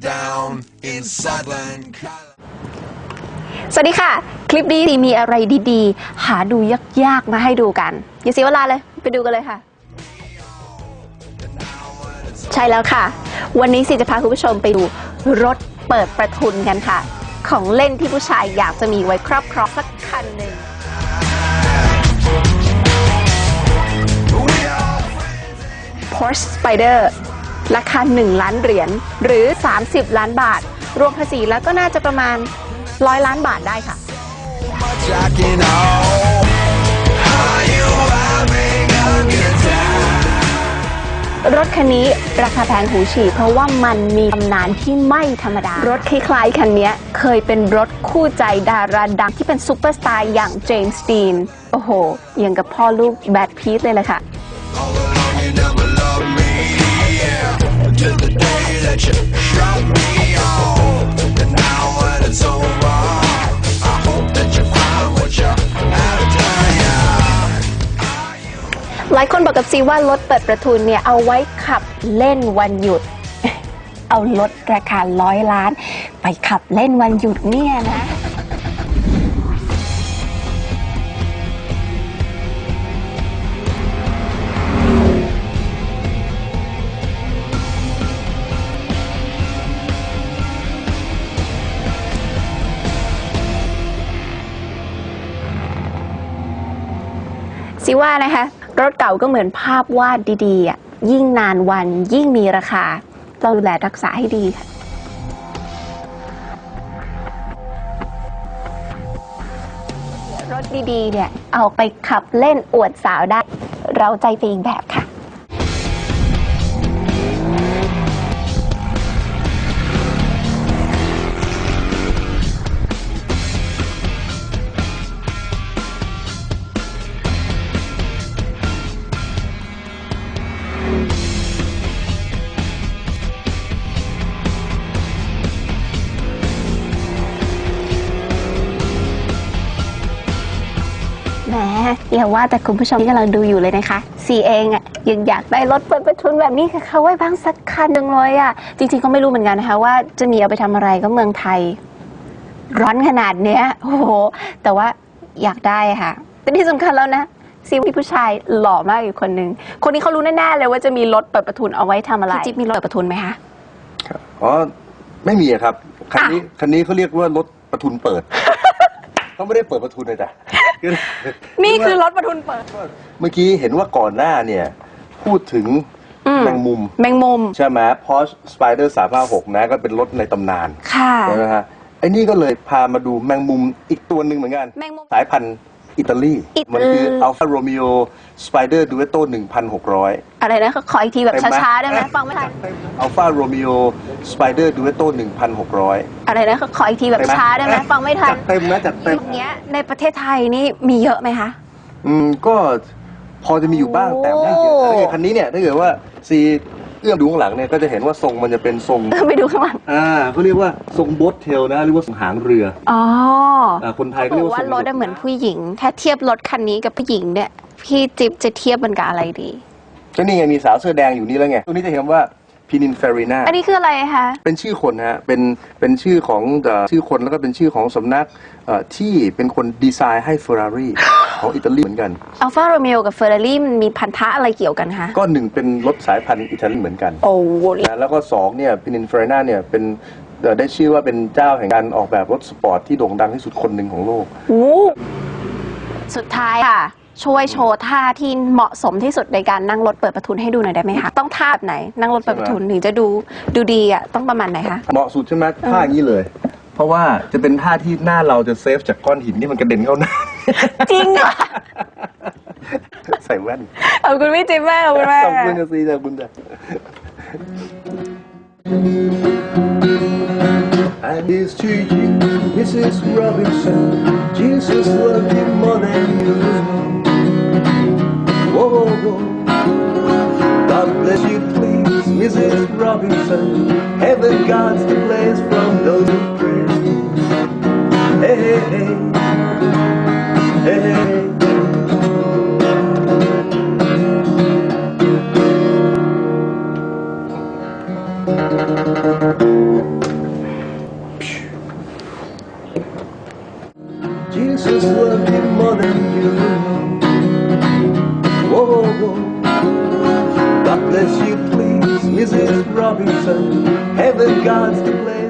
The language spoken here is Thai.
down in Southern California. สวัสดีค่ะ คลิปนี้มีอะไรดีๆ หาดูยากๆ มาให้ดูกัน อย่าเสียเวลาเลย ไปดูกันเลยค่ะ ใช่แล้วค่ะ วันนี้สิจะพาคุณผู้ชมไปดูรถเปิดประทุนกันค่ะ ของเล่นที่ผู้ชายอยากจะมีไว้ครอบครองสักคันหนึ่ง Porsche Spider ราคา 1 ล้านเหรียญหรือ 30 ล้านบาท รวมภาษีแล้วก็น่าจะประมาณ100ล้านบาทได้ค่ะ รถคันนี้ราคาแพงหูฉี่เพราะว่ามันมีตำนานที่ไม่ธรรมดา รถคล้ายๆคันนี้เคยเป็นรถคู่ใจดาราดังที่เป็นซูเปอร์สตาร์อย่างเจมส์ดีน โอ้โหอย่างกับพ่อลูกแบทพีทเลยแหละค่ะ yeah. Until the day that you shut me off. And now when it's over, I hope that you find what you had to yeah. หลายคนบอกกับซีว่ารถเปิดประทุนเนี่ยเอาไว้ขับเล่นวันหยุด เอารถราคาร้อยล้าน ไปขับเล่นวันหยุดเนี่ยนะ สิว่านะคะ รถเก่าก็เหมือนภาพวาดดีๆอะยิ่งนานวันยิ่งมีราคา เราดูแลรักษาให้ดีค่ะรถดีๆเนี่ยเอาไปขับเล่นอวดสาวได้ เราใจไปอีกแบบค่ะ มอย่าว่าแต่คุณผู้ชมที่กำลังดูอยู่เลยนะคะซีเองอะยังอยากได้รถเปิดประทุนแบบนี้กับเขาไว้บ้างสักคันหนึ่งเลยอะจริงๆก็ไม่รู้เหมือนกันนะคะ ว่าจะมีเอาไปทำอะไรก็เมืองไทย ร้อนขนาดเนี้ยโอ้โห แต่ว่าอยากได้ค่ะแต่ที่สำคัญแล้วนะซีมีผู้ชายหล่อมากอยู่คนหนึ่งคนนี้เขารู้แน่ๆเลยว่าจะมีรถเปิดประทุนเอาไว้ทำอะไรพี่จิ๊บมีรถเปิดประทุนไหมคะครับอ๋อ ไม่มีอะครับ คันนี้คันนี้เขาเรียกว่ารถประทุนเปิด เขาไม่ได้เปิดประทุนเลยจ้ะนี่คือรถประทุนเปิด เมื่อกี้เห็นว่าก่อนหน้าเนี่ย พูดถึงอืม แมงมุม แมงมุม ใช่ไหม Porsche Spider 356นะ ก็เป็นรถในตำนานค่ะ ใช่ไหมฮะไอ้นี่ก็เลยพามาดูแมงมุมอีกตัวหนึ่งเหมือนกัน แมงมุม สายพันธุ์ อิตาลีอิตาลี มันคือ Alfa Romeo Spider Duetto 1,600อะไรนะขออีกทีแบบเต็มไหม ช้าๆได้ไหมฟังไม่ทัน Alfa Romeo Spider Duetto 1,600อะไรนะขออีกทีแบบช้าได้ไหมฟังไม่ทันจัดเต็มนะจัดเต็ม อย่างเงี้ยในประเทศไทยนี่มีเยอะไหมคะ อืมก็พอจะมีอยู่บ้างโอ้แต่ไม่เยอะถ้าเกิดคันนี้เนี่ยถ้าเกิดว่าซีเอื้อมดูข้างหลังเนี่ยก็จะเห็นว่าทรงมันจะเป็นทรง ไปดูข้างหลัง อ่าเขาเรียกว่าทรงโบทเทลนะหรือว่าทรงหางเรืออ๋ออ่าคนไทยเขาก็บเรียอกกว่าว่าทรงรถอะเหมือนผู้หญิง ถ้าเทียบรถคันนี้กับผู้หญิงเนี่ย พี่จิ๊บจะเทียบมันกับอะไรดี ก็นี่ไงมีสาวเสื้อแดงอยู่นี่แล้วไงตัวนี้จะเห็นว่าพินินเฟริน่าอันนี้คืออะไรคะ เป็นชื่อคนฮะ เป็น เป็นชื่อของเอ่อชื่อคนแล้วก็เป็นชื่อของสำนักเอ่อที่เป็นคนดีไซน์ให้เฟอร์รารี่ ของอิตาลีเหมือนกัน อัลฟาโรเมโอกับเฟอร์รารี่มันมีพันธะอะไรเกี่ยวกันคะ ก็หนึ่งเป็นรถสายพันธุ์อิตาลีเหมือนกันโอ้โหนะแล้วก็สองเนี่ยพินินเฟรนาเนี่ยเป็นเอ่อได้ชื่อว่าเป็นเจ้าแห่งการออกแบบรถสปอร์ตที่โด่งดังที่สุดคนหนึ่งของโลกสุดท้ายค่ะ ช่วยโชว์ท่าที่เหมาะสมที่สุดในการนั่งรถเปิดประทุนให้ดูหน่อยได้ไหมคะ ต้องท่าแบบไหน นั่งรถเปิดประทุนถึงจะดูดูดีอะต้องประมาณไหนคะ เหมาะสุดใช่ไหมท่าอย่างนี้เลย เพราะว่าจะเป็นท่าที่หน้าเราจะเซฟจากก้อนหินที่มันกระเด็นเข้าหน้า จริงเหรอใส่แว่น ขอบคุณพี่จิ๊บมากขอบคุณมากขอบคุณนะซีขอบคุณจ้ะ And it's to you, Mrs. Robinson. Jesus loved you more than you. Whoa, whoa, whoa. God bless you, please, Mrs. Robinson. Heaven God's the place from those who Robinson. Heaven God's the place.